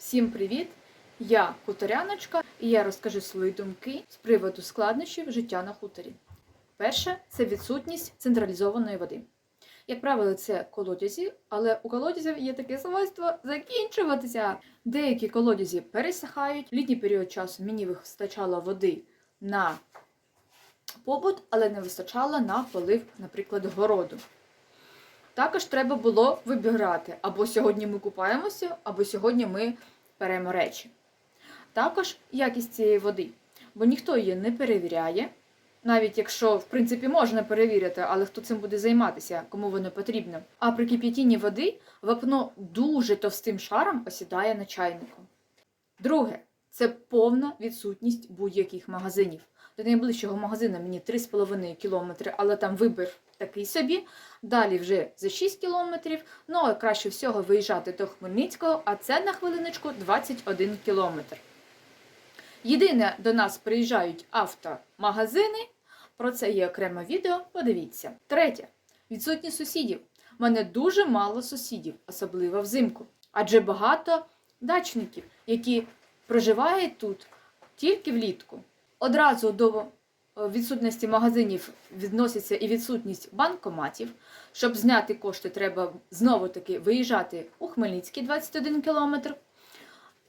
Всім привіт! Я хуторяночка, і я розкажу свої думки з приводу складнощів життя на хуторі. Перше це відсутність централізованої води. Як правило, це колодязі, але у колодязів є таке свойство закінчуватися. Деякі колодязі пересихають. В літній період часу мені вистачало води на побут, але не вистачало на полив, наприклад, городу. Також треба було вибирати, або сьогодні ми купаємося, або сьогодні ми беремо речі. Також якість цієї води, бо ніхто її не перевіряє, навіть якщо, в принципі, можна перевірити, але хто цим буде займатися, кому воно потрібно. А при кип'ятінні води вапно дуже товстим шаром осідає на чайнику. Друге, це повна відсутність будь-яких магазинів. До найближчого магазину мені 3,5 кілометри, але там вибір такий собі. Далі вже за 6 кілометрів. Ну а краще всього виїжджати до Хмельницького, а це на хвилиночку 21 кілометр. Єдине, до нас приїжджають автомагазини. Про це є окреме відео. Подивіться. Третє відсутність сусідів. У мене дуже мало сусідів, особливо взимку. Адже багато дачників, які проживають тут тільки влітку. Одразу до відсутності магазинів відноситься і відсутність банкоматів. Щоб зняти кошти, треба знову-таки виїжджати у Хмельницький 21 кілометр.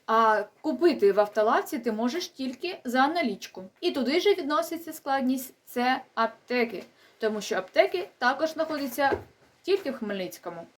А купити в автолавці ти можеш тільки за налічку. І туди же відноситься складність це аптеки, тому що аптеки також знаходяться тільки в Хмельницькому.